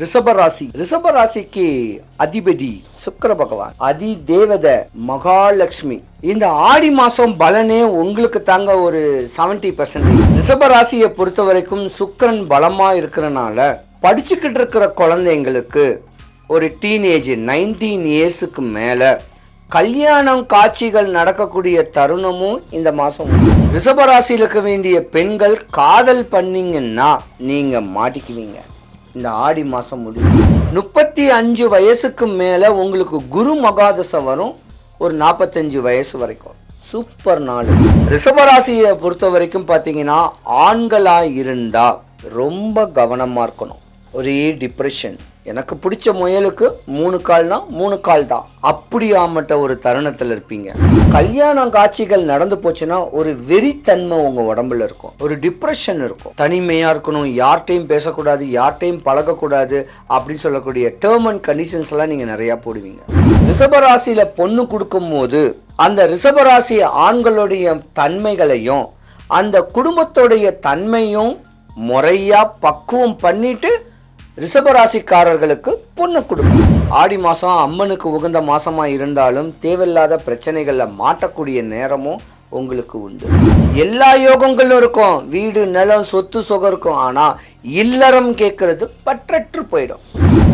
ரிஷபராசி ரிஷபராசிக்கு அதிபதி சுக்கிர பகவான். அதி தேவத மகாலட்சுமி. இந்த ஆடி மாசம் பலனே உங்களுக்கு தாங்க ஒரு 70% பர்சன்ட் ரிஷபராசியை பொறுத்த வரைக்கும் சுக்கரன் பலமா இருக்கிறனால படிச்சுக்கிட்டு இருக்கிற குழந்தைங்களுக்கு ஒரு டீனேஜ் நைன்டீன் இயர்ஸுக்கு மேல கல்யாணம் காட்சிகள் நடக்கக்கூடிய தருணமும் இந்த மாசம் ரிஷபராசியில் இருக்க வேண்டிய பெண்கள் காதல் பண்ணீங்கன்னா நீங்க மாட்டிக்குவீங்க. இந்த ஆடி மாதம் முடிஞ்சு முப்பத்தி அஞ்சு வயசுக்கு மேலே உங்களுக்கு குரு மகாதசை வரும். ஒரு நாற்பத்தஞ்சு வயசு வரைக்கும். சூப்பர் நாள். ரிஷபராசியை பொறுத்த வரைக்கும் பார்த்தீங்கன்னா ஆண்களாக இருந்தால் ரொம்ப கவனமாக இருக்கணும். ஒரே டிப்ரெஷன் எனக்கு பிடிச்ச முயலுக்கு மூணு கால்னா மூணு கால் தான் அப்படியாமட்ட ஒரு தருணத்தில் இருப்பீங்க. கல்யாணம் காட்சிகள் நடந்து போச்சுன்னா ஒரு வெறித்தன்மை உங்க உடம்புல இருக்கும். ஒரு டிப்ரெஷன் இருக்கும். தனிமையா இருக்கணும் யார்கிட்டையும் பேசக்கூடாது யார்கிட்டையும் பழகக்கூடாது அப்படின்னு சொல்லக்கூடிய டேர்ம் அண்ட் கண்டிஷன்ஸ் எல்லாம் நீங்க நிறைய போடுவீங்க. ரிஷபராசியில பொண்ணு கொடுக்கும் போது அந்த ரிஷபராசி ஆண்களுடைய தன்மைகளையும் அந்த குடும்பத்துடைய தன்மையும் முறையா பக்குவம் பண்ணிட்டு ரிஷபராசிக்காரர்களுக்கு பொண்ணு கொடுக்கும். ஆடி மாதம் அம்மனுக்கு உகந்த மாதமாக இருந்தாலும் தேவையில்லாத பிரச்சனைகளில் மாட்டக்கூடிய நேரமும் உங்களுக்கு உண்டு. எல்லா யோகங்களும் இருக்கும். வீடு நிலம் சொத்து சுகம் இருக்கும். ஆனால் இல்லறம் கேட்கறது பற்றற்று போயிடும்.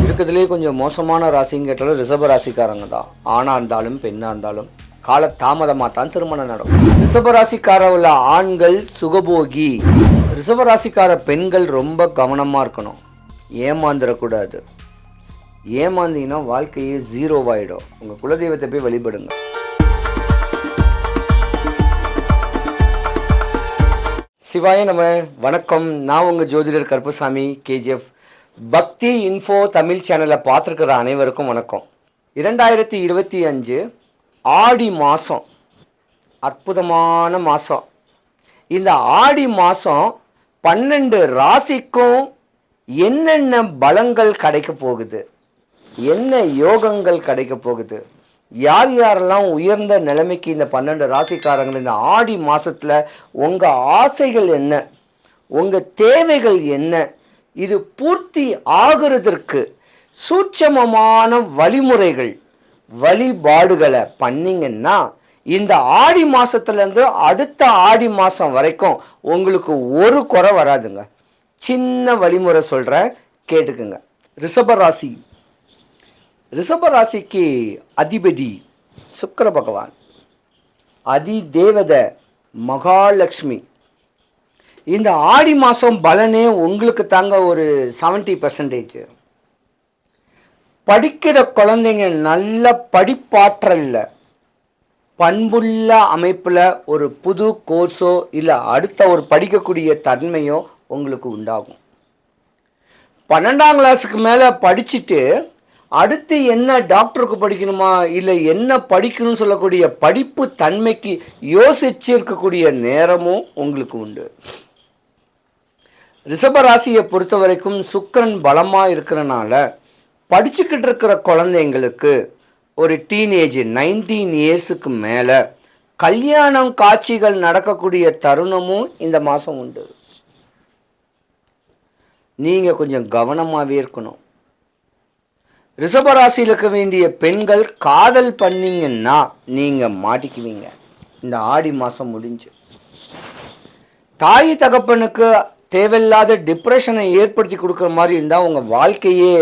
இருக்கிறதுலேயே கொஞ்சம் மோசமான ராசின்னு கேட்டாலும் ரிஷப ராசிக்காரங்க தான். ஆணாக இருந்தாலும் பெண்ணாக இருந்தாலும் கால தாமதமாக தான் திருமணம் நடக்கும். ரிஷபராசிக்கார உள்ள ஆண்கள் சுகபோகி. ரிஷபராசிக்கார பெண்கள் ரொம்ப கவனமாக இருக்கணும். ஏமாந்துடக்கூடாது ஏமாந்தீங்கன்னா வாழ்க்கையே ஜீரோவாயிடும் உங்கள் குலதெய்வத்தை போய் வழிபடுங்க. சிவாய நம்ம வணக்கம். நான் உங்கள் ஜோதிடர் கருப்புசாமி கேஜிஎஃப். பக்தி இன்ஃபோ தமிழ் சேனலை பார்த்துருக்கிற அனைவருக்கும் வணக்கம். இரண்டாயிரத்தி இருபத்தி அஞ்சு ஆடி மாதம் அற்புதமான மாதம் இந்த ஆடி மாதம் பன்னெண்டு ராசிக்கும் என்னென்ன பலங்கள் கிடைக்க போகுது? என்ன யோகங்கள் கிடைக்க போகுது? யார் யாரெல்லாம் உயர்ந்த நிலைமைக்கு இந்த பன்னெண்டு ராசிக்காரங்கள் இந்த ஆடி மாதத்தில் உங்கள் ஆசைகள் என்ன? உங்கள் தேவைகள் என்ன? இது பூர்த்தி ஆகுறதற்கு சூட்சமமான வழிமுறைகள் வழிபாடுகளை பண்ணீங்கன்னா இந்த ஆடி மாதத்துலேருந்து அடுத்த ஆடி மாதம் வரைக்கும் உங்களுக்கு ஒரு குறை வராதுங்க. சின்ன வழிமுறை சொல்கிறேன் கேட்டுக்குங்க. ரிஷபராசி ரிஷபராசிக்கு ராசிக்கு அதிபதி சுக்கர பகவான். அதி தேவத மகாலட்சுமி. இந்த ஆடி மாதம் பலனே உங்களுக்கு தாங்க ஒரு 70% பர்சன்டேஜ் படிக்கிற குழந்தைங்க நல்ல படிப்பாற்றலில் பண்புள்ள அமைப்பில் ஒரு புது கோர்ஸோ இல்லை அடுத்த ஒரு படிக்கக்கூடிய தன்மையோ உங்களுக்கு உண்டாகும். பன்னெண்டாம் கிளாஸுக்கு மேலே படிச்சுட்டு அடுத்து என்ன டாக்டருக்கு படிக்கணுமா? இல்லை என்ன படிக்கணும்னு சொல்லக்கூடிய படிப்பு தன்மைக்கு யோசிச்சு இருக்கக்கூடிய நேரமும் உங்களுக்கு உண்டு. ரிஷபராசியை பொறுத்த வரைக்கும் சுக்கரன் பலமாக இருக்கிறனால படிச்சுக்கிட்டு இருக்கிற குழந்தைங்களுக்கு ஒரு டீனேஜ் நைன்டீன் இயர்ஸுக்கு மேலே கல்யாணம் காட்சிகள் நடக்கக்கூடிய தருணமும் இந்த மாதம் உண்டு. நீங்கள் கொஞ்சம் கவனமாகவே இருக்கணும். ரிஷபராசியில் இருக்க வேண்டிய பெண்கள் காதல் பண்ணீங்கன்னா நீங்கள் மாட்டிக்குவீங்க. இந்த ஆடி மாதம் முடிஞ்சு. தாய் தகப்பனுக்கு தேவையில்லாத டிப்ரெஷனை ஏற்படுத்தி கொடுக்குற மாதிரி இருந்தால் உங்கள் வாழ்க்கையே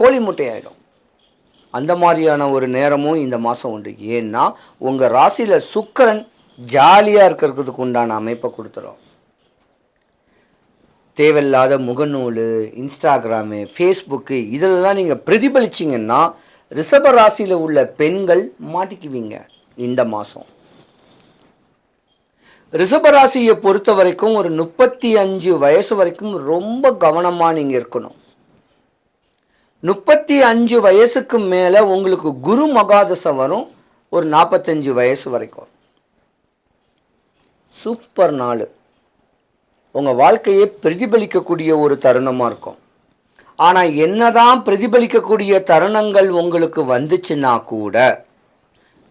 கோழி முட்டையாயிடும். அந்த மாதிரியான ஒரு நேரமும் இந்த மாதம் உண்டு. ஏன்னா உங்கள் ராசியில் சுக்கிரன் ஜாலியாக இருக்கிறதுக்கு உண்டான அமைப்பை கொடுத்துரும். தேவையில்லாத முகநூல் இன்ஸ்டாகிராமு ஃபேஸ்புக்கு இதிலெல்லாம் நீங்கள் பிரதிபலிச்சிங்கன்னா ரிஷப ராசியில் உள்ள பெண்கள் மாட்டிக்குவீங்க இந்த மாதம் ரிஷபராசியை பொறுத்த வரைக்கும் ஒரு முப்பத்தி அஞ்சு வயசு வரைக்கும் ரொம்ப கவனமாக நீங்கள் இருக்கணும். முப்பத்தி அஞ்சு வயசுக்கு மேலே உங்களுக்கு குரு மகாதசம் வரும் ஒரு நாற்பத்தஞ்சு வயசு வரைக்கும். சூப்பர் நாள். உங்கள் வாழ்க்கையை பிரதிபலிக்கக்கூடிய ஒரு தருணமாக இருக்கும். ஆனால் என்னதான் பிரதிபலிக்கக்கூடிய தருணங்கள் உங்களுக்கு வந்துச்சுன்னா கூட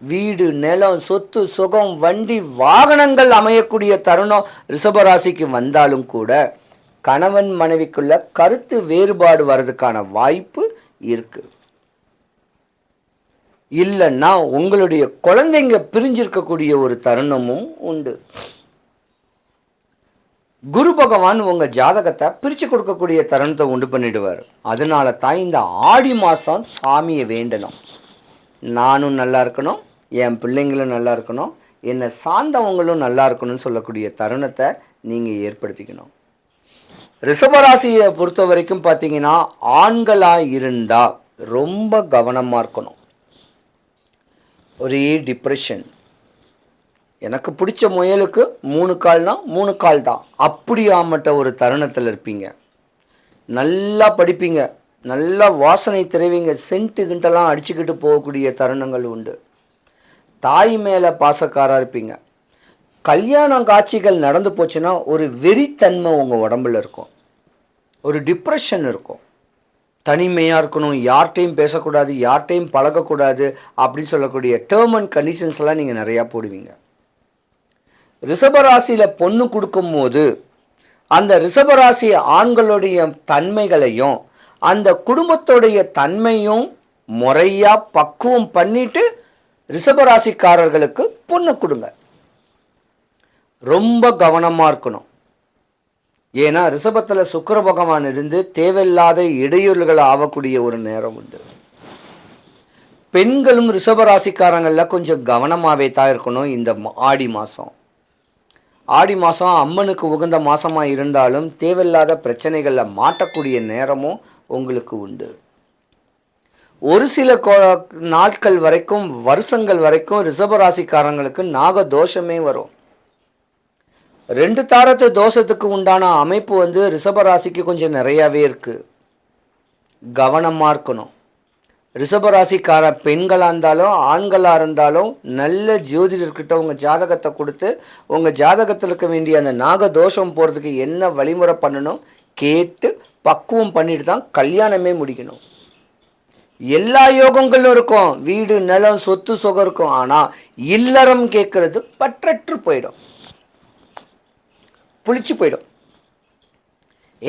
வீடு நிலம் சொத்து சுகம் வண்டி வாகனங்கள் அமையக்கூடிய தருணம் ரிஷபராசிக்கு வந்தாலும் கூட கணவன் மனைவிக்குள்ள கருத்து வேறுபாடு வர்றதுக்கான வாய்ப்பு இருக்கு. இல்லைன்னா உங்களுடைய குழந்தைங்க பிரிஞ்சிருக்கக்கூடிய ஒரு தருணமும் உண்டு. குரு பகவான் உங்கள் ஜாதகத்தை பிரித்து கொடுக்கக்கூடிய தருணத்தை உண்டு பண்ணிடுவார். அதனால தான் இந்த ஆடி மாதம் சாமியை வேண்டணும். நானும் நல்லா இருக்கணும் என் பிள்ளைங்களும் நல்லா இருக்கணும் என்னை சார்ந்தவங்களும் நல்லா இருக்கணும்னு சொல்லக்கூடிய தருணத்தை நீங்கள் ஏற்படுத்திக்கணும். ரிஷபராசியை பொறுத்த வரைக்கும் பார்த்தீங்கன்னா ஆண்களாக இருந்தால் ரொம்ப கவனமாக இருக்கணும். ஒரே டிப்ரெஷன் எனக்கு பிடிச்ச முயலுக்கு மூணு கால்னா மூணு கால் தான் அப்படியாமட்ட ஒரு தருணத்தில் இருப்பீங்க. நல்லா படிப்பீங்க. நல்லா வாசனை திரைவீங்க. சென்ட்டு கிண்டெல்லாம் அடிச்சுக்கிட்டு போகக்கூடிய தருணங்கள் உண்டு. தாய் மேலே பாசக்காராக இருப்பீங்க. கல்யாணம் காட்சிகள் நடந்து போச்சுன்னா ஒரு வெறித்தன்மை உங்கள் உடம்புல இருக்கும். ஒரு டிப்ரெஷன் இருக்கும். தனிமையாக இருக்கணும். யார்கிட்டையும் பேசக்கூடாது. யார்கிட்டையும் பழகக்கூடாது. அப்படின்னு சொல்லக்கூடிய டேர்ம் அண்ட் கண்டிஷன்ஸ்லாம் நீங்கள் நிறையா போடுவீங்க. ரிஷபராசியில் பொண்ணு கொடுக்கும்போது அந்த ரிஷபராசி ஆண்களுடைய தன்மைகளையும் அந்த குடும்பத்துடைய தன்மையும் முறையாக பக்குவம் பண்ணிட்டு ரிஷபராசிக்காரர்களுக்கு பொண்ணு கொடுங்க. ரொம்ப கவனமாக இருக்கணும். ஏன்னா ரிஷபத்தில் சுக்கர பகவான் இருந்து தேவையில்லாத இடையூறுகள் ஆகக்கூடிய ஒரு நேரம் உண்டு. பெண்களும் ரிஷபராசிக்காரங்களில் கொஞ்சம் கவனமாகவே தான் இருக்கணும் இந்த ஆடி மாதம் ஆடி மாதம் அம்மனுக்கு உகந்த மாதமாக இருந்தாலும் தேவையில்லாத பிரச்சனைகளில் மாட்டக்கூடிய நேரமும் உங்களுக்கு உண்டு. ஒரு சில நாட்கள் வரைக்கும் வருஷங்கள் வரைக்கும் ரிஷபராசிக்காரங்களுக்கு நாக தோஷமே வரும். ரெண்டு தாரத்து தோஷத்துக்கு உண்டான அமைப்பு வந்து ரிஷபராசிக்கு கொஞ்சம் நிறையாவே இருக்குது கவனமாக இருக்கணும். ரிஷபராசிக்கார பெண்களாக இருந்தாலும் ஆண்களாக இருந்தாலும் நல்ல ஜோதிடர்கிட்ட உங்கள் ஜாதகத்தை கொடுத்து உங்கள் ஜாதகத்தில் இருக்க வேண்டிய அந்த நாக தோஷம் போகிறதுக்கு என்ன வழிமுறை பண்ணணும் கேட்டு பக்குவம் பண்ணிட்டு தான் கல்யாணமே முடிக்கணும். எல்லா யோகங்களும் இருக்கும். வீடு நிலம் சொத்து சுகம் இருக்கும். ஆனால் இல்லறம் கேட்கறது பற்றற்று போயிடும். புளிச்சு போயிடும்.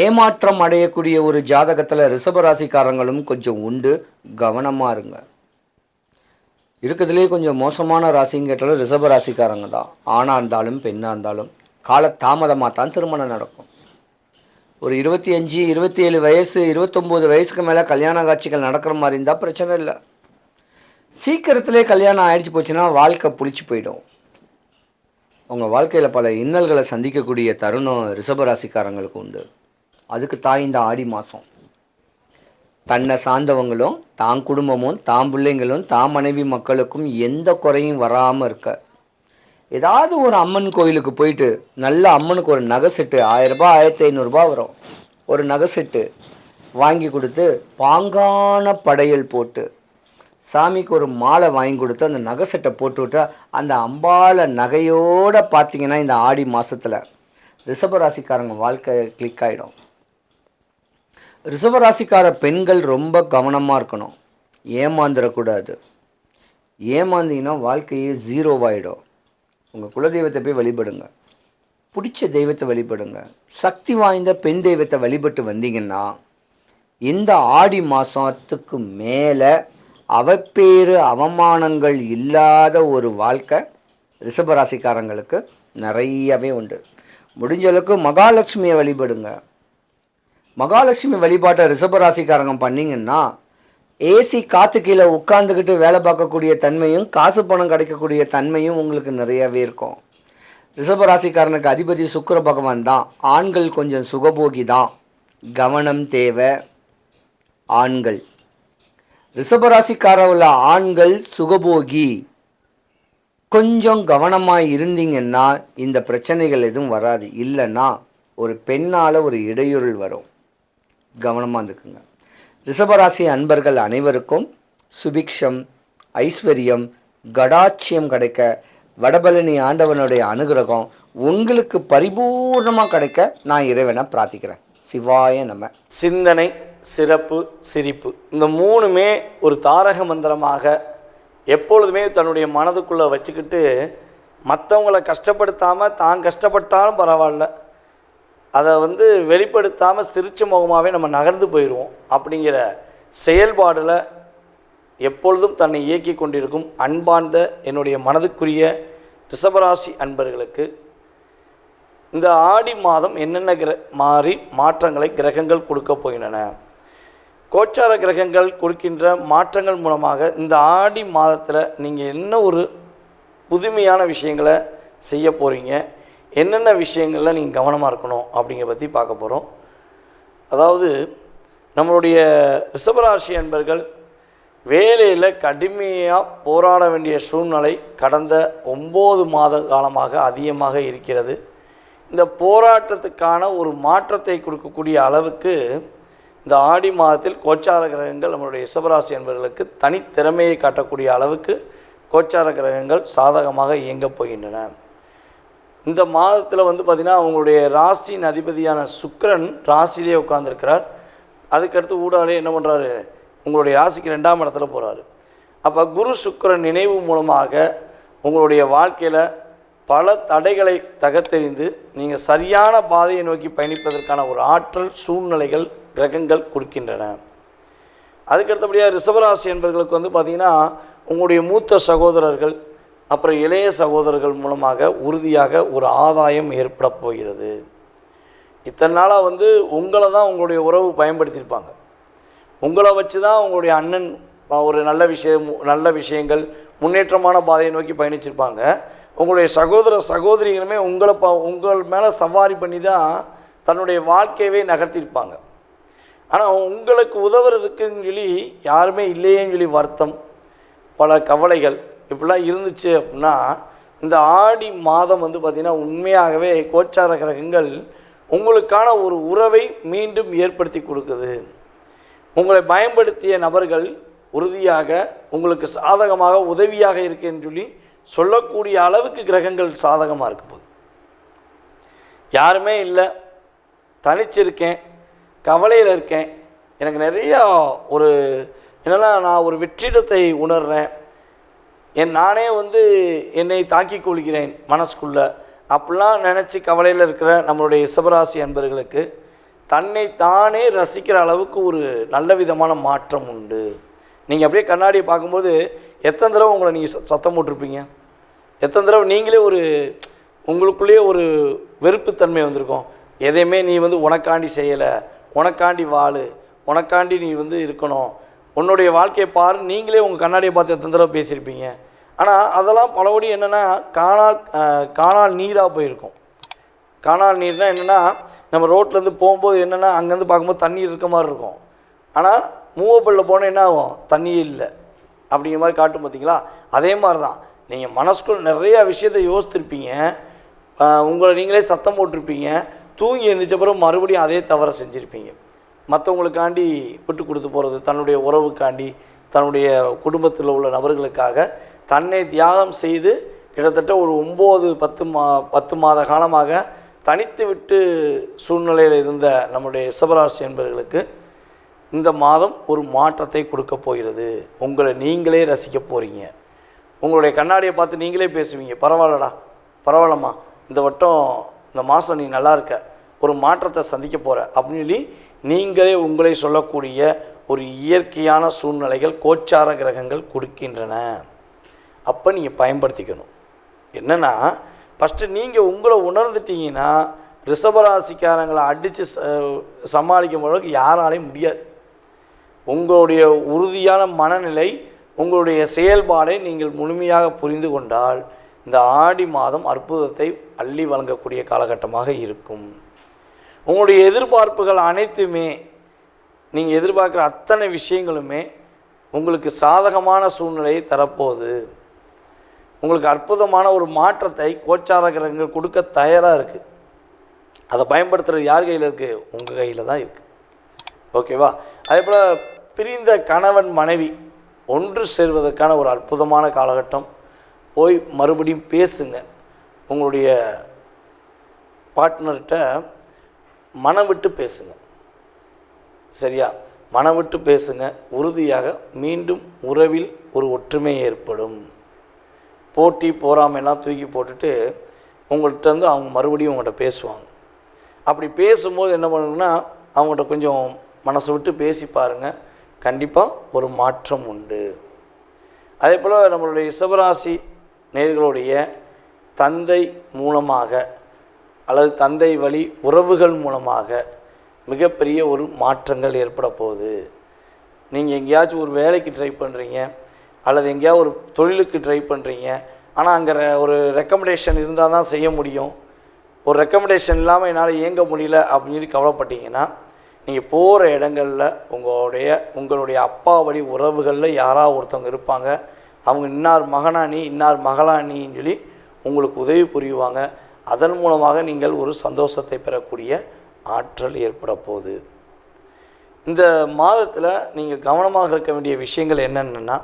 ஏமாற்றம் அடையக்கூடிய ஒரு ஜாதகத்தில் ரிஷபராசிக்காரங்களும் கொஞ்சம் உண்டு. கவனமாக இருங்க. இருக்கிறதுலே கொஞ்சம் மோசமான ராசின்னு கேட்டாலும் ரிஷபராசிக்காரங்க தான். ஆணாக இருந்தாலும் பெண்ணாக இருந்தாலும் கால தாமதமாக தான் திருமணம் நடக்கும். ஒரு இருபத்தி அஞ்சு இருபத்தி ஏழு வயசு இருபத்தொம்போது வயசுக்கு மேலே கல்யாண காட்சிகள் நடக்கிற மாதிரி இருந்தால் பிரச்சனை இல்லை. சீக்கிரத்திலே கல்யாணம் ஆயிடுச்சு போச்சுன்னா வாழ்க்கை புளிச்சு போயிடும். உங்கள் வாழ்க்கையில் பல இன்னல்களை சந்திக்கக்கூடிய தருணம் ரிஷபராசிக்காரங்களுக்கு உண்டு. அதுக்கு தான் இந்த ஆடி மாதம் தன்னை சார்ந்தவங்களும் தான் குடும்பமும் தான் பிள்ளைங்களும் தான் மனைவி மக்களுக்கும் எந்த குறையும் வராமல் இருக்க. ஏதாவது ஒரு அம்மன் கோயிலுக்கு போயிட்டு நல்ல அம்மனுக்கு ஒரு நகை செட்டு ஆயிரரூபா ஆயிரத்தி ஐநூறுரூபா வரும். ஒரு நகை செட்டு வாங்கி கொடுத்து பாங்கான படையல் போட்டு சாமிக்கு ஒரு மாலை வாங்கி கொடுத்து அந்த நகை செட்டை போட்டு விட்டா அந்த அம்பால நகையோட பார்த்தீங்கன்னா இந்த ஆடி மாதத்தில் ரிஷபராசிக்காரங்க வாழ்க்கை கிளிக் ஆகிடும் ரிஷபராசிக்கார பெண்கள் ரொம்ப கவனமாக இருக்கணும். ஏமாந்துடக்கூடாது ஏமாந்தீங்கன்னா வாழ்க்கையே ஜீரோவாயிடும். உங்கள் குலதெய்வத்தை போய் வழிபடுங்க. பிடிச்ச தெய்வத்தை வழிபடுங்க. சக்தி வாய்ந்த பெண் தெய்வத்தை வழிபட்டு வந்தீங்கன்னா இந்த ஆடி மாதத்துக்கு மேலே அவப்பேறு அவமானங்கள் இல்லாத ஒரு வாழ்க்கை ரிஷபராசிக்காரங்களுக்கு நிறையவே உண்டு. முடிஞ்சளவுக்கு மகாலட்சுமியை வழிபடுங்க. மகாலட்சுமி வழிபாட்டை ரிஷபராசிக்காரங்க பண்ணீங்கன்னா ஏசி காற்று கீழே உட்காந்துக்கிட்டு வேலை பார்க்கக்கூடிய தன்மையும் காசு பணம் கிடைக்கக்கூடிய தன்மையும் உங்களுக்கு நிறையவே இருக்கும். ரிஷபராசிக்காரனுக்கு அதிபதி சுக்கர பகவான் தான். ஆண்கள் கொஞ்சம் சுகபோகி தான். கவனம் தேவை. ஆண்கள். ரிஷபராசிக்கார உள்ள ஆண்கள் சுகபோகி. கொஞ்சம் கவனமாக இருந்தீங்கன்னா இந்த பிரச்சனைகள் எதுவும் வராது. இல்லைன்னா ஒரு பெண்ணால் ஒரு இடையூறல் வரும். கவனமாக இருந்துக்குங்க. ரிஷபராசி அன்பர்கள் அனைவருக்கும் சுபிக்ஷம் ஐஸ்வர்யம் கடாட்சியம் கிடைக்க வடபழனி ஆண்டவனுடைய அனுகிரகம் உங்களுக்கு பரிபூர்ணமாக கிடைக்க நான் இறைவனை பிரார்த்திக்கிறேன். சிவாய நம்ம சிந்தனை சிறப்பு சிரிப்பு. இந்த மூணுமே ஒரு தாரக மந்திரமாக எப்பொழுதுமே தன்னுடைய மனதுக்குள்ளே வச்சுக்கிட்டு மற்றவங்களை கஷ்டப்படுத்தாமல் தான் கஷ்டப்பட்டாலும் பரவாயில்ல. அதை வந்து வெளிப்படுத்தாமல் சிரிச்ச முகமாகவே நம்ம நகர்ந்து போயிடுவோம் அப்படிங்கிற செயல்பாடில் எப்பொழுதும் தன்னை இயக்கி கொண்டிருக்கும் அன்பார்ந்த என்னுடைய மனதுக்குரிய ரிஷபராசி அன்பர்களுக்கு இந்த ஆடி மாதம் என்னென்ன கிர மாறி மாற்றங்களை கிரகங்கள் கொடுக்க போகின்றன? கோச்சார கிரகங்கள் கொடுக்கின்ற மாற்றங்கள் மூலமாக இந்த ஆடி மாதத்தில் நீங்கள் என்ன ஒரு புதுமையான விஷயங்களை செய்ய போகிறீங்க என்னென்ன விஷயங்களில் நீங்கள் கவனமாக இருக்கணும் அப்படிங்கிற பற்றி பார்க்க போகிறோம் அதாவது நம்மளுடைய ரிஷபராசி அன்பர்கள் வேலையில் கடுமையாக போராட வேண்டிய சூழ்நிலை கடந்த ஒம்பது மாத காலமாக அதிகமாக இருக்கிறது. இந்த போராட்டத்துக்கான ஒரு மாற்றத்தை கொடுக்கக்கூடிய அளவுக்கு இந்த ஆடி மாதத்தில் கோச்சார கிரகங்கள் நம்மளுடைய ரிஷபராசி என்பவர்களுக்கு தனித்திறமையை காட்டக்கூடிய அளவுக்கு கோச்சார கிரகங்கள் சாதகமாக இயங்கப் போகின்றன. இந்த மாதத்தில் வந்து பார்த்திங்கன்னா அவங்களுடைய ராசியின் அதிபதியான சுக்ரன் ராசியிலே உட்காந்துருக்கிறார் அதுக்கடுத்து ஊடாலே என்ன பண்ணுறாரு உங்களுடைய ராசிக்கு ரெண்டாம் இடத்துல போகிறாரு அப்போ குரு சுக்கரன் நினைவு மூலமாக உங்களுடைய வாழ்க்கையில் பல தடைகளை தகத்தெறிந்து நீங்கள் சரியான பாதையை நோக்கி பயணிப்பதற்கான ஒரு ஆற்றல் சூழ்நிலைகள் கிரகங்கள் கொடுக்கின்றன. அதுக்கடுத்தபடியாக ரிஷபராசி என்பவர்களுக்கு வந்து பார்த்திங்கன்னா உங்களுடைய மூத்த சகோதரர்கள் அப்புறம் இளைய சகோதரர்கள் மூலமாக உறுதியாக ஒரு ஆதாயம் ஏற்பட போகிறது. இத்தனை நாளாக வந்து உங்களை தான் உங்களுடைய உறவு பயன்படுத்தியிருப்பாங்க. உங்களை வச்சு தான் உங்களுடைய அண்ணன் ஒரு நல்ல விஷயம் நல்ல விஷயங்கள் முன்னேற்றமான பாதையை நோக்கி பயணிச்சிருப்பாங்க. உங்களுடைய சகோதர சகோதரிகளுமே உங்களை ப உங்கள் மேலே சவாரி பண்ணி தான் தன்னுடைய வாழ்க்கையவே நகர்த்தியிருப்பாங்க. ஆனால் உங்களுக்கு உதவுறதுக்குன்னு சொல்லி யாருமே இல்லையேன்னு சொல்லி வருத்தம் பல கவலைகள் இப்படிலாம் இருந்துச்சு அப்படின்னா இந்த ஆடி மாதம் வந்து பார்த்திங்கன்னா உண்மையாகவே கோச்சார கிரகங்கள் உங்களுக்கான ஒரு உறவை மீண்டும் ஏற்படுத்தி கொடுக்குது. உங்களை பயன்படுத்திய நபர்கள் உறுதியாக உங்களுக்கு சாதகமாக உதவியாக இருக்குன்னு சொல்லி சொல்லக்கூடிய அளவுக்கு கிரகங்கள் சாதகமாக இருக்க போது யாருமே இல்லை. தனிச்சிருக்கேன். கவலையில் இருக்கேன். எனக்கு நிறையா ஒரு என்னென்னா நான் ஒரு வெற்றிடத்தை உணர்கிறேன் என் நானே வந்து என்னை தாக்கிக் கொள்கிறேன் மனசுக்குள்ளே. அப்படிலாம் நினச்சி கவலையில் இருக்கிற நம்மளுடைய சிவராசி அன்பர்களுக்கு தன்னை தானே ரசிக்கிற அளவுக்கு ஒரு நல்ல விதமான மாற்றம் உண்டு. நீங்கள் அப்படியே கண்ணாடியை பார்க்கும்போது எத்தனை தடவை உங்களை நீங்கள் சத்தம் போட்டிருப்பீங்க? எத்தனை தடவை நீங்களே ஒரு உங்களுக்குள்ளேயே ஒரு வெறுப்புத்தன்மை வந்திருக்கும். எதையுமே நீ வந்து உனக்காண்டி செய்யலை உனக்காண்டி வாழு உனக்காண்டி நீ வந்து இருக்கணும். உன்னுடைய வாழ்க்கையை பாரு நீங்களே உங்கள் கண்ணாடியை பார்த்து எத்தனை தடவை பேசியிருப்பீங்க. ஆனால் அதெல்லாம் பலபடி என்னென்னா காணால் காணால் நீராக போயிருக்கும். காணால் நீர்னால் என்னென்னா நம்ம ரோட்லேருந்து போகும்போது என்னென்னா அங்கேருந்து பார்க்கும்போது தண்ணீர் இருக்க மாதிரி இருக்கும். ஆனால் மூவபிளில் போனால் என்ன ஆகும்? தண்ணி இல்லை. அப்படிங்கிற மாதிரி காட்டும் பார்த்தீங்களா அதே மாதிரி தான் நீங்கள் மனசுக்குள் நிறையா விஷயத்தை யோசித்திருப்பீங்க. உங்களை நீங்களே சத்தம் போட்டிருப்பீங்க. தூங்கி எழுந்திரிச்ச பிறகு மறுபடியும் அதே தவறை செஞ்சுருப்பீங்க. மற்றவங்களுக்காண்டி விட்டு கொடுத்து போகிறது தன்னுடைய உறவுக்காண்டி தன்னுடைய குடும்பத்தில் உள்ள நபர்களுக்காக தன்னை தியாகம் செய்து கிட்டத்தட்ட ஒரு ஒம்பது பத்து மா பத்து மாத காலமாக தனித்து விட்டு சூழ்நிலையில் இருந்த நம்முடைய சிவராசி என்பவர்களுக்கு இந்த மாதம் ஒரு மாற்றத்தை கொடுக்க போகிறது. உங்களை நீங்களே ரசிக்க போகிறீங்க உங்களுடைய கண்ணாடியை பார்த்து நீங்களே பேசுவீங்க. பரவாயில்லடா பரவாயில்லம்மா. இந்த வட்டம் இந்த மாதம் நீ நல்லா இருக்க. ஒரு மாற்றத்தை சந்திக்க போகிற அப்படின்னு சொல்லி நீங்களே உங்களை சொல்லக்கூடிய ஒரு இயற்கையான சூழ்நிலைகள் கோச்சார கிரகங்கள் கொடுக்கின்றன. அப்போ நீங்கள் பயன்படுத்திக்கணும். என்னென்னா ஃபஸ்ட்டு நீங்கள் உங்களை உணர்ந்துட்டீங்கன்னா ரிஷபராசிக்காரங்களை அடித்து சமாளிக்கும் அளவுக்கு யாராலையும் முடியாது. உங்களுடைய உறுதியான மனநிலை உங்களுடைய செயல்பாடை நீங்கள் முழுமையாக புரிந்து கொண்டால் இந்த ஆடி மாதம் அற்புதத்தை அள்ளி வழங்கக்கூடிய காலகட்டமாக இருக்கும். உங்களுடைய எதிர்பார்ப்புகள் அனைத்துமே நீங்கள் எதிர்பார்க்குற அத்தனை விஷயங்களுமே உங்களுக்கு சாதகமான சூழ்நிலையை தரப்போகுது. உங்களுக்கு அற்புதமான ஒரு மாற்றத்தை கோச்சார கிரகங்கள் கொடுக்க தயாராக இருக்குது அதை பயன்படுத்துகிறது யார் கையில் இருக்குது உங்கள் கையில் தான் இருக்குது ஓகேவா அதே போல் பிரிந்த கணவன் மனைவி ஒன்று சேர்வதற்கான ஒரு அற்புதமான காலகட்டம். போய் மறுபடியும் பேசுங்க. உங்களுடைய பார்ட்னர்கிட்ட மனம் விட்டு பேசுங்க. சரியா? மனம் விட்டு பேசுங்க. உறுதியாக மீண்டும் உறவில் ஒரு ஒற்றுமை ஏற்படும். போட்டி போறாமையெல்லாம் தூக்கி போட்டுட்டு உங்கள்கிட்ட இருந்து அவங்க மறுபடியும் உங்கள்கிட்ட பேசுவாங்க. அப்படி பேசும்போது என்ன பண்ணுங்கன்னா அவங்கள்ட்ட கொஞ்சம் மனசை விட்டு பேசி பாருங்கள் கண்டிப்பாக ஒரு மாற்றம் உண்டு. அதே போல் நம்மளுடைய சிவராசி நேர்களுடைய தந்தை மூலமாக அல்லது தந்தை வழி உறவுகள் மூலமாக மிகப்பெரிய ஒரு மாற்றங்கள் ஏற்பட போகுது. நீங்கள் எங்கேயாச்சும் ஒரு வேலைக்கு ட்ரை பண்ணுறீங்க அல்லது எங்கேயாவது ஒரு தொழிலுக்கு ட்ரை பண்ணுறீங்க ஆனால் அங்கே ஒரு ரெக்கமெண்டேஷன் இருந்தால் தான் செய்ய முடியும். ஒரு ரெக்கமெண்டேஷன் இல்லாமல் என்னால் இயங்க முடியல அப்படின்னு சொல்லி கவலைப்பட்டீங்கன்னா நீங்கள் போகிற இடங்களில் உங்களுடைய உங்களுடைய அப்பா வழி உறவுகளில் யாராவது ஒருத்தவங்க இருப்பாங்க அவங்க இன்னார் மகனா நீ இன்னார் மகளா நீன்னு சொல்லி உங்களுக்கு உதவி புரிவாங்க. அதன் மூலமாக நீங்கள் ஒரு சந்தோஷத்தை பெறக்கூடிய ஆற்றல் ஏற்பட போகுது இந்த மாதத்தில் நீங்கள் கவனமாக இருக்க வேண்டிய விஷயங்கள் என்னென்னா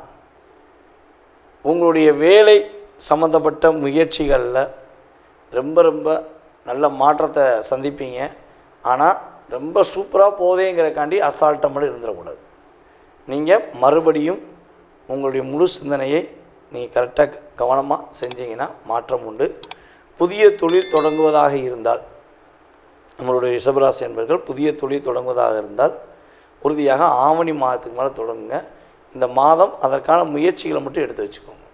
உங்களுடைய வேலை சம்மந்தப்பட்ட முயற்சிகளில் ரொம்ப ரொம்ப நல்ல மாற்றத்தை சந்திப்பீங்க. ஆனால் ரொம்ப சூப்பராக போதேங்கிறக்காண்டி அசால்ட்டாக மட்டும் இருந்துடக்கூடாது நீங்கள் மறுபடியும் உங்களுடைய முழு சிந்தனையை நீங்கள் கரெக்டாக கவனமாக செஞ்சீங்கன்னா மாற்றம் உண்டு. புதிய தொழில் தொடங்குவதாக இருந்தால் நம்மளுடைய ரிஷபராசி என்பர்கள் புதிய தொழில் தொடங்குவதாக இருந்தால் உறுதியாக ஆவணி மாதத்துக்கு மேலே தொடங்குங்க. இந்த மாதம் அதற்கான முயற்சிகளை மட்டும் எடுத்து வச்சுக்கோங்க.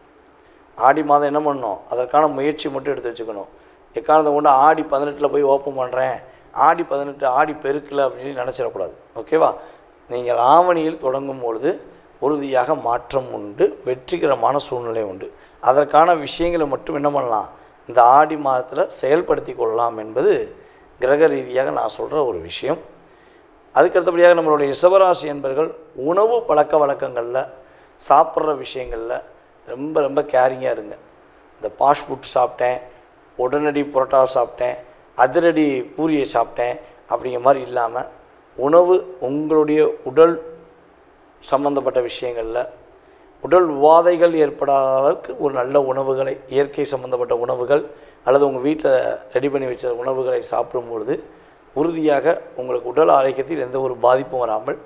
ஆடி மாதம் என்ன பண்ணணும்? அதற்கான முயற்சி மட்டும் எடுத்து வச்சுக்கணும். எக்காரணத்தை கொண்டு ஆடி பதினெட்டில் போய் ஓப்பன் பண்ணுறேன் ஆடி பதினெட்டு ஆடி பெருக்கில் அப்படின்னு நினச்சிடக்கூடாது. ஓகேவா நீங்கள் ஆவணியில் தொடங்கும் பொழுது உறுதியாக மாற்றம் உண்டு வெற்றிகரமான சூழ்நிலை உண்டு. அதற்கான விஷயங்களை மட்டும் என்ன பண்ணலாம்? இந்த ஆடி மாதத்தில் செயல்படுத்தி கொள்ளலாம் என்பது கிரக ரீதியாக நான் சொல்கிற ஒரு விஷயம். அதுக்கு அடுத்தபடியாக நம்மளுடைய ரிஷபராசி என்பர்கள் உணவு பழக்க வழக்கங்களில் சாப்பிட்ற விஷயங்களில் ரொம்ப ரொம்ப கேரிங்காக இருங்க. இந்த ஃபாஸ்ட் ஃபுட் சாப்பிட்டேன் உடனடி புரோட்டா சாப்பிட்டேன் அதிரடி பூரியை சாப்பிட்டேன் அப்படிங்கிற மாதிரி இல்லாமல் உணவு உங்களுடைய உடல் சம்பந்தப்பட்ட விஷயங்களில் உடல் உபாதைகள் ஏற்படாத அளவுக்கு ஒரு நல்ல உணவுகளை இயற்கை சம்பந்தப்பட்ட உணவுகள் அல்லது உங்கள் வீட்டில் ரெடி பண்ணி வச்ச உணவுகளை சாப்பிடும் பொழுது உறுதியாக உங்களுக்கு உடல் ஆரோக்கியத்தில் எந்த ஒரு பாதிப்பும் வராமல்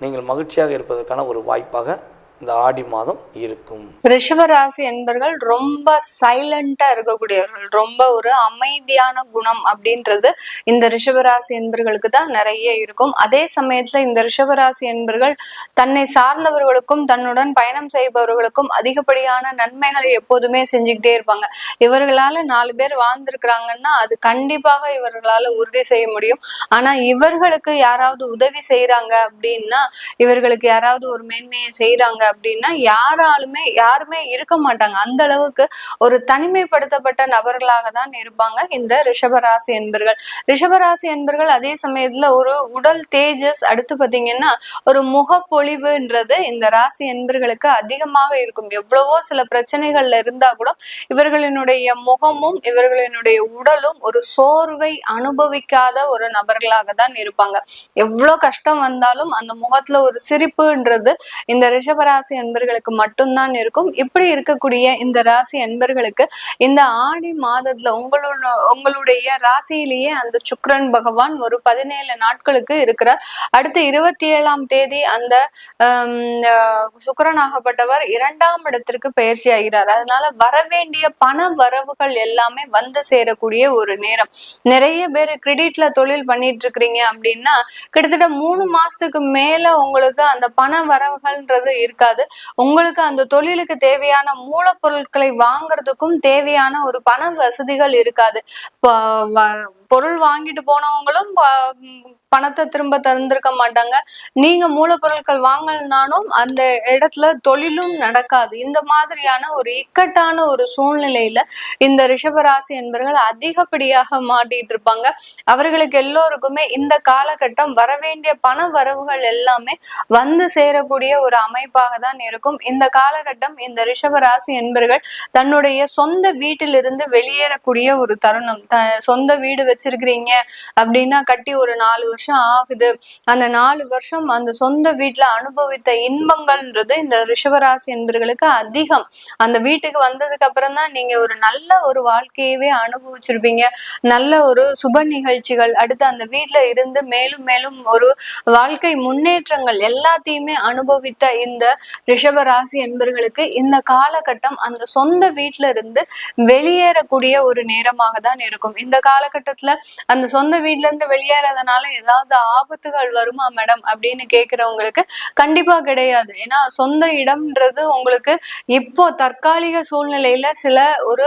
நீங்கள் மகிழ்ச்சியாக இருப்பதற்கான ஒரு வாய்ப்பாக இந்த ஆடி மாதம் இருக்கும். ரிஷபராசி என்பர்கள் ரொம்ப சைலண்டா இருக்கக்கூடியவர்கள். ரொம்ப ஒரு அமைதியான குணம் அப்படின்றது இந்த ரிஷபராசி என்பர்களுக்கு தான் நிறைய இருக்கும். அதே சமயத்துல இந்த ரிஷபராசி என்பர்கள் தன்னை சார்ந்தவர்களுக்கும் தன்னுடன் பயணம் செய்பவர்களுக்கும் அதிகப்படியான நன்மைகளை எப்போதுமே செஞ்சுக்கிட்டே இருப்பாங்க. இவர்களால நாலு பேர் வாழ்ந்திருக்கிறாங்கன்னா அது கண்டிப்பாக இவர்களால உறுதி செய்ய முடியும். ஆனா இவர்களுக்கு யாராவது உதவி செய்யறாங்க அப்படின்னா இவர்களுக்கு யாராவது ஒரு மேன்மையை செய்யறாங்க அப்படின்னா யாராலுமே யாருமே இருக்க மாட்டாங்க. அந்த அளவுக்கு ஒரு தனிமைப்படுத்தப்பட்ட நபர்களாக தான் இருப்பாங்க இந்த ரிஷபராசி என்பர்கள். ரிஷபராசி என்பர்கள் அதே சமயத்துல ஒரு உடல் தேஜஸ் அடுத்து பாத்தீங்கன்னா ஒரு முகப்பொழிவுன்றது இந்த ராசி என்பர்களுக்கு அதிகமாக இருக்கும். எவ்வளவோ சில பிரச்சனைகள்ல இருந்தா கூட இவர்களினுடைய முகமும் இவர்களினுடைய உடலும் ஒரு சோர்வை அனுபவிக்காத ஒரு நபர்களாக தான் இருப்பாங்க. எவ்வளவு கஷ்டம் வந்தாலும் அந்த முகத்துல ஒரு சிரிப்புன்றது இந்த ரிஷபராசி ராசி அன்பர்களுக்கு மட்டும்தான் இருக்கும். இப்படி இருக்கக்கூடிய இந்த ராசி அன்பர்களுக்கு இந்த ஆடி மாதத்துல உங்களோட உங்களுடைய ராசியிலேயே அந்த சுக்ரன் பகவான் ஒரு பதினேழு நாட்களுக்கு இருக்கிறார். அடுத்து இருபத்தி ஏழாம் தேதி அந்த ஆம், ஆஹ், இரண்டாம் இடத்திற்கு பயிற்சி ஆகிறார். அதனால வரவேண்டிய பண வரவுகள் எல்லாமே வந்து சேரக்கூடிய ஒரு நேரம். நிறைய பேர் கிரெடிட்ல தொழில் பண்ணிட்டு இருக்கிறீங்க அப்படின்னா கிட்டத்தட்ட மூணு மாசத்துக்கு மேல உங்களுக்கு அந்த பண வரவுகள்ன்றது இருக்காது. உங்களுக்கு அந்த தொழிலுக்கு தேவையான மூலப்பொருட்களை வாங்குறதுக்கும் தேவையான ஒரு பண வசதிகள் இருக்காது. பொருள் வாங்கிட்டு போனவங்களும் பணத்தை திரும்ப தந்திருக்க மாட்டாங்க. நீங்க மூலப்பொருட்கள் வாங்கலனாலும் அந்த இடத்துல தொழிலும் நடக்காது. இந்த மாதிரியான ஒரு இக்கட்டான ஒரு சூழ்நிலையில இந்த ரிஷபராசி என்பவர்கள் அதிகப்படியாக மாட்டிட்டு இருப்பாங்க. அவர்களுக்கு எல்லோருக்குமே இந்த காலகட்டம் வரவேண்டிய பண வரவுகள் எல்லாமே வந்து சேரக்கூடிய ஒரு அமைப்பாக தான் இருக்கும். இந்த காலகட்டம் இந்த ரிஷபராசி என்பர்கள் தன்னுடைய சொந்த வீட்டிலிருந்து வெளியேறக்கூடிய ஒரு தருணம். சொந்த வீடு வச்சிருக்கிறீங்க அப்படின்னா கட்டி ஒரு நாலு வருஷம் ஆகுது. அந்த நாலு வருஷம் அந்த சொந்த வீட்டுல அனுபவித்த இன்பங்கள்ன்றது இந்த ரிஷபராசி என்பர்களுக்கு அதிகம். அந்த வீட்டுக்கு வந்ததுக்கு அப்புறம் தான் நீங்க ஒரு நல்ல ஒரு வாழ்க்கையவே அனுபவிச்சிருப்பீங்க. நல்ல ஒரு சுப நிகழ்ச்சிகள் அடுத்து அந்த வீட்டுல இருந்து மேலும் மேலும் ஒரு வாழ்க்கை முன்னேற்றங்கள் எல்லாத்தையுமே அனுபவித்த இந்த ரிஷபராசி என்பர்களுக்கு இந்த காலகட்டம் அந்த சொந்த வீட்டுல இருந்து வெளியேறக்கூடிய ஒரு நேரமாக தான் இருக்கும். இந்த காலகட்டத்துல அந்த சொந்த வீட்டுல இருந்து வெளியேறதுனால ஏதாவது ஆபத்துகள் வருமா மேடம் அப்படின்னு கேக்குறவங்களுக்கு கண்டிப்பா கிடையாது. ஏன்னா சொந்த இடம்ன்றது உங்களுக்கு இப்போ தற்காலிக சூழ்நிலையில சில ஒரு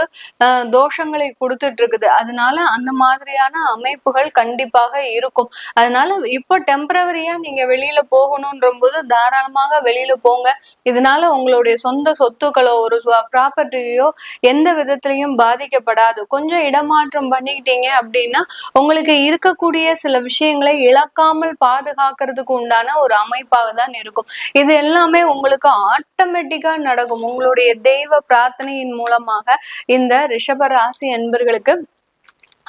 தோஷங்களை கொடுத்துட்டு இருக்குது அதனால அந்த மாதிரியான அமைப்புகள் கண்டிப்பாக இருக்கும். அதனால இப்போ டெம்பரவரியா நீங்க வெளியில போகணுன்ற போது தாராளமாக வெளியில போங்க. இதனால உங்களுடைய சொந்த சொத்துக்களோ ஒரு ப்ராப்பர்ட்டியோ எந்த விதத்திலையும் பாதிக்கப்படாது. கொஞ்சம் இடமாற்றம் பண்ணிக்கிட்டீங்க அப்படின்னா உங்களுக்கு இருக்கக்கூடிய சில விஷயங்களை இழக்காமல் பாதுகாக்கிறதுக்கு உண்டான ஒரு அமைப்பாக தான் இருக்கும். இது எல்லாமே உங்களுக்கு ஆட்டோமேட்டிக்கா நடக்கும். உங்களுடைய தெய்வ பிரார்த்தனையின் மூலமாக இந்த ரிஷபராசி என்பர்களுக்கு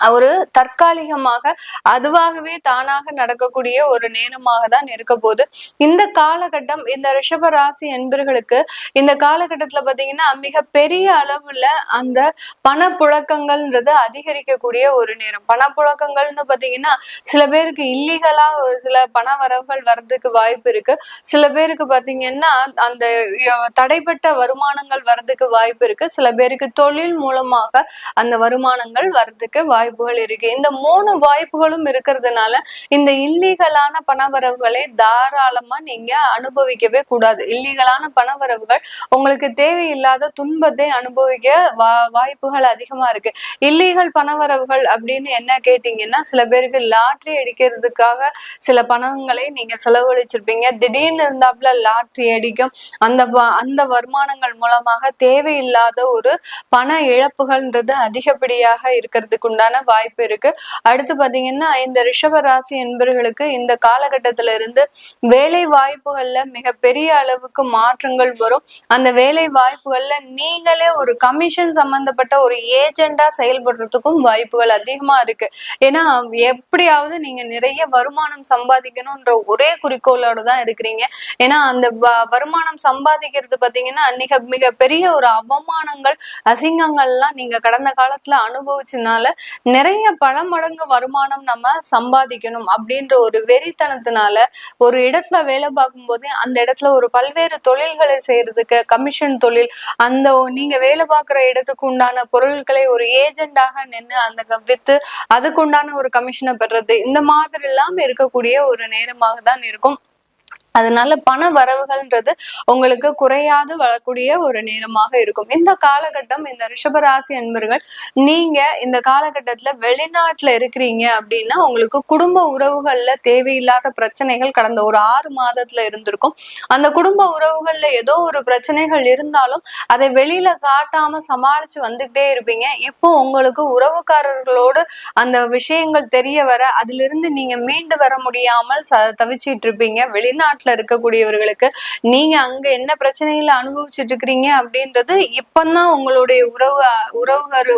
ஒரு தற்காலிகமாக அதுவாகவே தானாக நடக்கக்கூடிய ஒரு நேரமாக தான் இருக்க போகுது இந்த காலகட்டம் இந்த ரிஷப ராசி என்பர்களுக்கு இந்த காலகட்டத்துல பாத்தீங்கன்னா மிக பெரிய அளவுல அந்த பணப்புழக்கங்கள்ன்றது அதிகரிக்கக்கூடிய ஒரு நேரம். பணப்புழக்கங்கள்னு பாத்தீங்கன்னா சில பேருக்கு இல்லீகலா ஒரு சில பண வரவுகள் வர்றதுக்கு வாய்ப்பு இருக்கு. சில பேருக்கு பாத்தீங்கன்னா அந்த தடைப்பட்ட வருமானங்கள் வர்றதுக்கு வாய்ப்பு இருக்கு. சில பேருக்கு தொழில் மூலமாக அந்த வருமானங்கள் வர்றதுக்கு வாய்ப்பு வாய்ப்புகள் இருக்கு. இந்த மூணு வாய்ப்புகளும் இருக்கிறதுனால இந்த இல்லீகலான பணவரவுகளை தாராளமா நீங்க அனுபவிக்கவே கூடாது. இல்லீகலான பணவரவுகள் உங்களுக்கு தேவையில்லாத துன்பத்தை அனுபவிக்க வா வாய்ப்புகள் அதிகமா இருக்கு. இல்லீகல் பணவரவுகள் அப்படின்னு என்ன கேட்டீங்கன்னா சில பேருக்கு லாட்ரி அடிக்கிறதுக்காக சில பணங்களை நீங்க செலவழிச்சிருப்பீங்க. திடீர்னு இருந்தாப்புல லாட்ரி அடிக்கும். அந்த வ- அந்த வருமானங்கள் மூலமாக தேவையில்லாத ஒரு பண இழப்புகள்ன்றது அதிகப்படியாக இருக்கிறதுக்கு உண்டான வாய்ப்பு இருக்கு. அடுத்து பாத்தீங்கன்னா இந்த ரிஷப ராசி என்பவர்களுக்கு இந்த காலகட்டத்தில இருந்து வேலை வாய்ப்புகள்ல மிகப்பெரிய அளவுக்கு மாற்றங்கள் வரும். அந்த வேலை வாய்ப்புகள்ல நீங்களே ஒரு கமிஷன் சம்பந்தப்பட்ட ஒரு ஏஜெண்டா செயல்படுறதுக்கும் வாய்ப்புகள் அதிகமா இருக்கு. ஏன்னா எப்படியாவது நீங்க நிறைய வருமானம் சம்பாதிக்கணும்ன்ற ஒரே குறிக்கோளோட தான் இருக்கிறீங்க. ஏன்னா அந்த வ- வருமானம் சம்பாதிக்கிறது பாத்தீங்கன்னா மிக மிக பெரிய ஒரு அவமானங்கள் அசிங்கங்கள்லாம் நீங்க கடந்த காலத்துல அனுபவிச்சனால நிறைய பல மடங்கு வருமானம் நம்ம சம்பாதிக்கணும் அப்படின்ற ஒரு வெறித்தனத்தினால ஒரு இடத்துல வேலை பார்க்கும் போதே அந்த இடத்துல ஒரு பல்வேறு தொழில்களை செய்யறதுக்கு கமிஷன் தொழில் அந்த நீங்க வேலை பார்க்குற இடத்துக்கு உண்டான பொருட்களை ஒரு ஏஜெண்டாக நின்று அந்த க- வித்து அதுக்கு உண்டான ஒரு கமிஷனை பெறது இந்த மாதிரி எல்லாம் இருக்கக்கூடிய ஒரு நேரமாக தான் இருக்கும். அதனால பண வரவுகள்ன்றது உங்களுக்கு குறையாது வரக்கூடிய ஒரு நேரமாக இருக்கும். இந்த காலகட்டம் இந்த ரிஷபராசி அன்பர்கள் நீங்க இந்த காலகட்டத்துல வெளிநாட்டுல இருக்கிறீங்க அப்படின்னா உங்களுக்கு குடும்ப உறவுகள்ல தேவையில்லாத பிரச்சனைகள் கடந்த ஒரு ஆறு மாதத்துல இருந்திருக்கும். அந்த குடும்ப உறவுகள்ல ஏதோ ஒரு பிரச்சனைகள் இருந்தாலும் அதை வெளியில காட்டாம சமாளிச்சு வந்துகிட்டே இருப்பீங்க. இப்போ உங்களுக்கு உறவுக்காரர்களோடு அந்த விஷயங்கள் தெரிய வர அதிலிருந்து நீங்க மீண்டு வர முடியாமல் தவிச்சிட்டு இருப்பீங்க. வெளிநாட்டுல இருக்கக்கூடியவர்களுக்கு நீங்க அங்க என்ன பிரச்சனைகளை அனுபவிச்சுட்டு இருக்கிறீங்க அப்படின்றது இப்பந்தான் உங்களுடைய உறவு உறவுகள்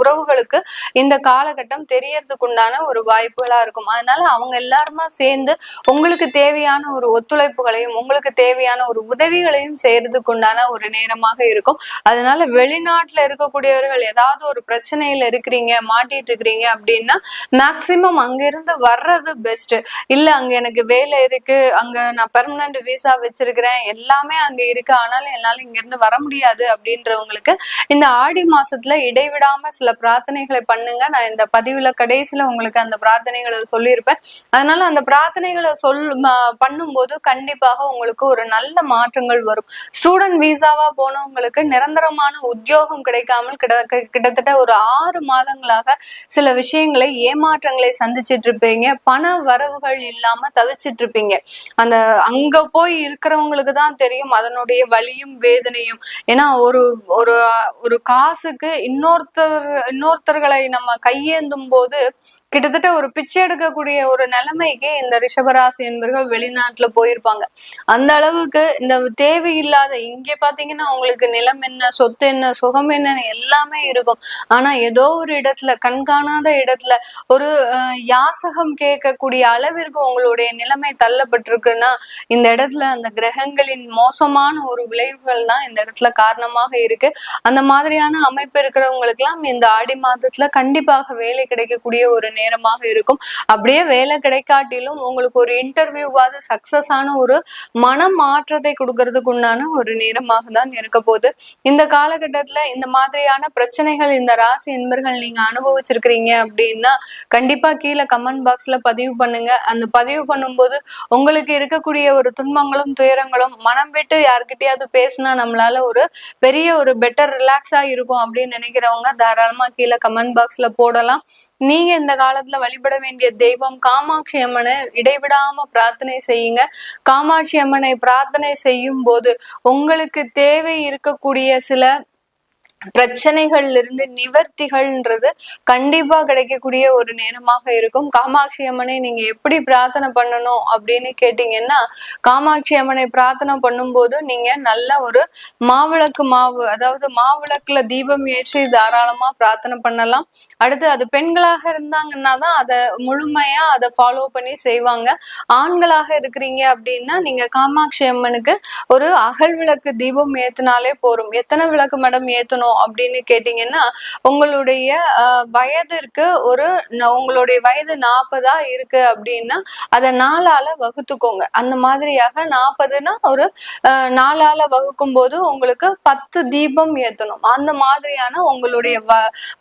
உறவுகளுக்கு இந்த காலகட்டம் தெரியறதுக்கு உண்டான ஒரு வாய்ப்புகளா இருக்கும். அதனால அவங்க எல்லாருமா சேர்ந்து உங்களுக்கு தேவையான ஒரு ஒத்துழைப்புகளையும் உங்களுக்கு தேவையான ஒரு உதவிகளையும் செய்யறதுக்கு உண்டான ஒரு நேரமாக இருக்கும். அதனால வெளிநாட்டுல இருக்கக்கூடியவர்கள் ஏதாவது ஒரு பிரச்சனையில இருக்கிறீங்க மாட்டிட்டு இருக்கிறீங்க அப்படின்னா மேக்சிமம் அங்கிருந்து வர்றது பெஸ்ட் இல்ல அங்க எனக்கு வேலை இருக்கு அங்க நான் பெர்மனன்ட் விசா வச்சிருக்கிறேன். எல்லாமே அங்க இருக்கு. ஆனாலும் என்னால இங்க இருந்து வர முடியாது அப்படின்றவங்களுக்கு இந்த ஆடி மாசத்துல இடைவிடாம சில பிரார்த்தனைகளை பண்ணுங்க. நான் இந்த பதிவுல கடைசியில உங்களுக்கு அந்த பிரார்த்தனைகளை சொல்லியிருப்பேன். அதனால அந்த பிரார்த்தனைகளை சொல் பண்ணும்போது கண்டிப்பாக உங்களுக்கு ஒரு நல்ல மாற்றங்கள் வரும். ஸ்டூடெண்ட் விசாவா போனவங்களுக்கு நிரந்தரமான உத்தியோகம் கிடைக்காமல் கிட்ட கிட்டத்தட்ட ஒரு ஆறு மாதங்களாக சில விஷயங்களை ஏமாற்றங்களை சந்திச்சிட்டு இருப்பீங்க. பண வரவுகள் இல்லாம தவிச்சிட்டு இருப்பீங்க. அந்த அங்க போய் இருக்கிறவங்களுக்கு தான் தெரியும் அதனுடைய வலியும் வேதனையும். ஏன்னா ஒரு ஒரு ஒரு காசுக்கு இன்னொருத்தர் இன்னொருத்தர்களை நம்ம கையேந்தும் போது கிட்டத்தட்ட ஒரு பிச்சை எடுக்கக்கூடிய ஒரு நிலைமைக்கு இந்த ரிஷபராசி என்பர்கள் வெளிநாட்டுல போயிருப்பாங்க. அந்த அளவுக்கு இந்த தேவையில்லாத இங்க பாத்தீங்கன்னா உங்களுக்கு நிலம் என்ன சொத்து என்ன சுகம் என்ன எல்லாமே இருக்கும். ஆனா ஏதோ ஒரு இடத்துல கண்காணாத இடத்துல ஒரு யாசகம் கேட்கக்கூடிய அளவிற்கு உங்களுடைய நிலைமை தள்ளப்பட்டிருக்குன்னா இந்த இடத்துல அந்த கிரகங்களின் மோசமான ஒரு விளைவுகள் தான் இந்த இடத்துல காரணமாக இருக்கு. அந்த மாதிரியான அமைப்பு இருக்கிறவங்களுக்கு எல்லாம் இந்த ஆடி மாதத்துல கண்டிப்பாக வேலை கிடைக்கக்கூடிய ஒரு நேரமாக இருக்கும். அப்படியே வேலை கிடைக்காட்டிலும் உங்களுக்கு ஒரு இன்டர்வியூவாவது சக்சஸ் ஆன ஒரு மன மாற்றத்தை கொடுக்கறதுக்கு உண்டான ஒரு நேரமாக தான் இருக்க போகுது இந்த காலகட்டத்துல இந்த மாதிரியான பிரச்சனைகள் இந்த ராசி என்பர்கள் நீங்க அனுபவிச்சிருக்கிறீங்க அப்படின்னா கண்டிப்பா கீழே கமெண்ட் பாக்ஸ்ல பதிவு பண்ணுங்க. அந்த பதிவு பண்ணும்போது உங்களுக்கு இருக்கக்கூடிய ஒரு துன்பங்களும் துயரங்களும் மனம் விட்டு யாருக்கிட்டயாவது பேசினா நம்மளால ஒரு பெரிய ஒரு பெட்டர் ரிலாக்ஸா இருக்கும் அப்படின்னு நினைக்கிறவங்க தாராளமா கீழே கமெண்ட் பாக்ஸ்ல போடலாம். நீங்க இந்த காலத்துல வழிபட வேண்டிய தெய்வம் காமாட்சி அம்மனை இடைவிடாம பிரார்த்தனை செய்யுங்க. காமாட்சி அம்மனை பிரார்த்தனை செய்யும் போது உங்களுக்கு தேவை இருக்கக்கூடிய சில பிரச்சனைகள்ல இருந்து நிவர்த்திகள்ன்றது கண்டிப்பா கிடைக்கக்கூடிய ஒரு நேரமாக இருக்கும். காமாட்சி அம்மனை நீங்க எப்படி பிரார்த்தனை பண்ணணும் அப்படின்னு கேட்டீங்கன்னா காமாட்சி அம்மனை பிரார்த்தனை பண்ணும்போது நீங்க நல்ல ஒரு மாவிளக்கு மாவு அதாவது மாவிளக்குல தீபம் ஏற்றி தாராளமா பிரார்த்தனை பண்ணலாம். அடுத்து அது பெண்களாக இருந்தாங்கன்னா தான் அதை முழுமையா அதை ஃபாலோ பண்ணி செய்வாங்க. ஆண்களாக இருக்கிறீங்க அப்படின்னா நீங்க காமாட்சி அம்மனுக்கு ஒரு அகல் விளக்கு தீபம் ஏத்துனாலே போரும் எத்தனை விளக்கு மேடம் ஏத்தணும்? பண்ணணும் அப்படின்னு கேட்டீங்கன்னா உங்களுடைய வயதிற்கு ஒரு உங்களுடைய வயது நாற்பதா இருக்கு அப்படின்னா அதை நாலால வகுத்துக்கோங்க. அந்த மாதிரியாக நாற்பதுன்னா ஒரு ஆஹ், நாலால வகுக்கும் போது உங்களுக்கு பத்து தீபம் ஏத்தணும். அந்த மாதிரியான உங்களுடைய வ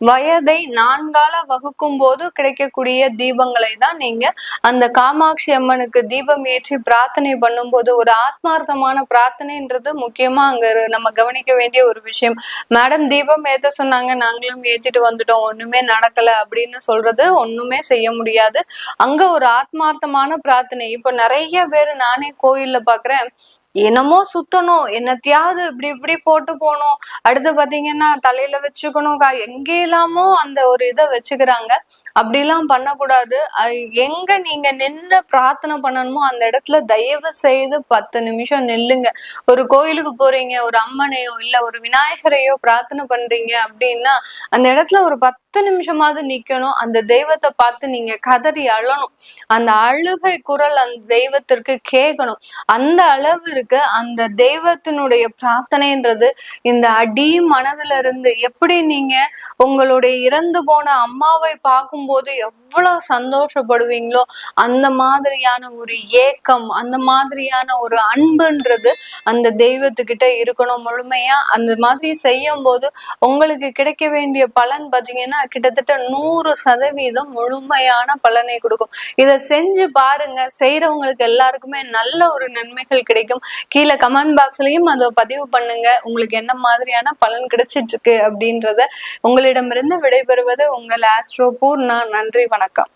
வயதை நான்கால வகுக்கும் போது கிடைக்கக்கூடிய தீபங்களை தான் நீங்க அந்த காமாட்சி அம்மனுக்கு தீபம் ஏற்றி பிரார்த்தனை பண்ணும்போது ஒரு ஆத்மார்த்தமான பிரார்த்தனைன்றது முக்கியமா அங்க நம்ம கவனிக்க வேண்டிய ஒரு விஷயம். மேடம் தீபம் ஏத்த சொன்னாங்க. நாங்களும் ஏத்திட்டு வந்துட்டோம். ஒண்ணுமே நடக்கல அப்படின்னு சொல்றது ஒண்ணுமே செய்ய முடியாது. அங்க ஒரு ஆத்மார்த்தமான பிரார்த்தனை. இப்ப நிறைய பேர் நானே கோயில்ல பாக்குறேன். என்னமோ சுத்தணும். என்னத்தையாவது இப்படி இப்படி போட்டு போகணும். அடுத்து பாத்தீங்கன்னா தலையில வச்சுக்கணும். எங்கெல்லாமோ எங்க அந்த ஒரு இதை வச்சுக்கிறாங்க. அப்படிலாம் பண்ணக்கூடாது. அஹ் எங்க நீங்க நின்று பிரார்த்தனை பண்ணணுமோ அந்த இடத்துல தயவு செய்து பத்து நிமிஷம் நில்லுங்க. ஒரு கோயிலுக்கு போறீங்க ஒரு அம்மனையோ இல்ல ஒரு விநாயகரையோ பிரார்த்தனை பண்றீங்க அப்படின்னா அந்த இடத்துல ஒரு பத்து பத்து நிமிஷமாவது நிக்கணும்? அந்த தெய்வத்தை பார்த்து நீங்க கதறி அழணும். அந்த அழுகை குரல் அந்த தெய்வத்திற்கு கேட்கணும். அந்த அளவிற்கு அந்த தெய்வத்தினுடைய பிரார்த்தனைன்றது இந்த அடி மனதுல இருந்து எப்படி நீங்க உங்களுடைய இறந்து போன அம்மாவை பார்க்கும்போது எவ்வளவு சந்தோஷப்படுவீங்களோ அந்த மாதிரியான ஒரு ஏக்கம் அந்த மாதிரியான ஒரு அன்புன்றது அந்த தெய்வத்துக்கிட்ட இருக்கணும் முழுமையா. அந்த மாதிரி செய்யும் போது உங்களுக்கு கிடைக்க வேண்டிய பலன் பாத்தீங்கன்னா கிட்டத்தட்ட நூறு சதவீதம் முழுமையான பலனை கொடுக்கும். இதை செஞ்சு பாருங்க. செய்யறவங்களுக்கு எல்லாருக்குமே நல்ல ஒரு நன்மைகள் கிடைக்கும். கீழே கமெண்ட் பாக்ஸ்லயும் அதை பதிவு பண்ணுங்க. உங்களுக்கு என்ன மாதிரியான பலன் கிடைச்சிட்டு இருக்கு அப்படின்றத உங்களிடமிருந்து விடைபெறுவது உங்கள் ஆஸ்ட்ரோ பூர்ணா. நன்றி வணக்கம்.